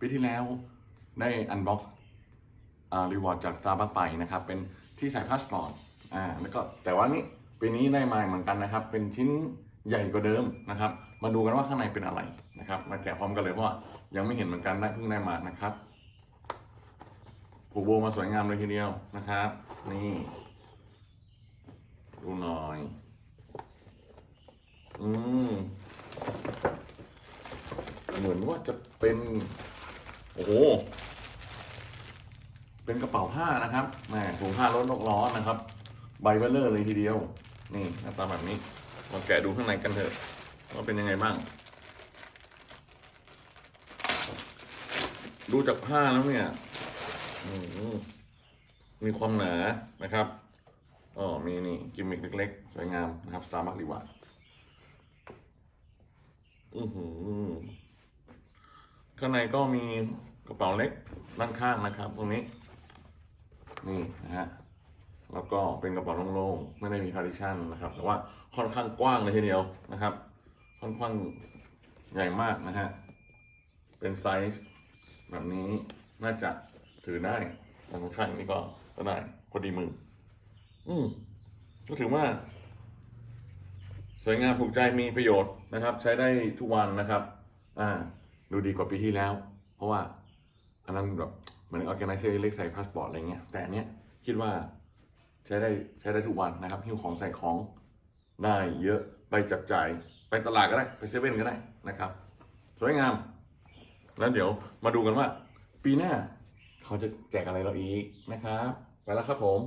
ปีที่แล้วได้อันบ็อกซ์รีวอร์ดจากซาบักไปนะครับ เป็นที่ใส่พาสปอร์ตอ่าแล้วก็แต่ว่านี่ปีนี้ได้มาเหมือนกันนะครับ เป็นชิ้นใหญ่กว่าเดิมนะครับ มาดูกันว่าข้างในเป็นอะไรนะครับ มาแกะพร้อมกันเลยเพราะว่ายังไม่เห็นเหมือนกันได้เพิ่งได้มานะครับผูกโบมาสวยงามเลยทีเดียวนะครับ นี่ดูหน่อย อืมเหมือนว่าจะเป็น โอ้โห เป็นกระเป๋าผ้านะครับแหมถุงผ้ารถนกล้อนะครับ ใบเบลเลอร์เลยทีเดียว นี่หน้าตาแบบนี้มาแกะดูข้างในกันเถอะว่าเป็นยังไงบ้าง ดูจากผ้าแล้วเนี่ยมมีความหนานะครับอ๋อมีนี่กิมมิคเล็กๆ สวยงามนะครับสตาร์บัคดีว่าอือหือข้างในก็มี กระเป๋าเล็กด้านข้างนะครับ ตรงนี้ นี่นะฮะแล้วก็เป็นกระเป๋าโล่งๆไม่ได้มีพาริชันนะครับ แต่ว่าค่อนข้างกว้างเลยทีเดียวนะครับ ค่อนข้างใหญ่มากนะฮะเป็นไซส์แบบนี้น่าจะถือได้ทางข้างนี้ก็ก็ได้พอดีมือ อืมก็ถือว่า สวยงามถูกใจมีประโยชน์นะครับ ใช้ได้ทุกวันนะครับ อ่า ดูดีกว่าปีที่แล้ว เพราะว่า อันนั้นแบบเหมือนออแกไนเซอร์เล็กใส่พาสปอร์ตอะไรเงี้ยแต่อันเนี้ยคิดว่าใช้ได้ใช้ได้ทุกวันนะครับหิ้วของใส่ของได้เยอะไปจับจ่ายไปตลาดก็ได้ไปเซเว่นก็ได้นะครับ สวยงาม แล้วเดี๋ยวมาดูกันว่า ปีหน้า เขาจะแจกอะไรเราอีกนะครับ ไปแล้วครับผม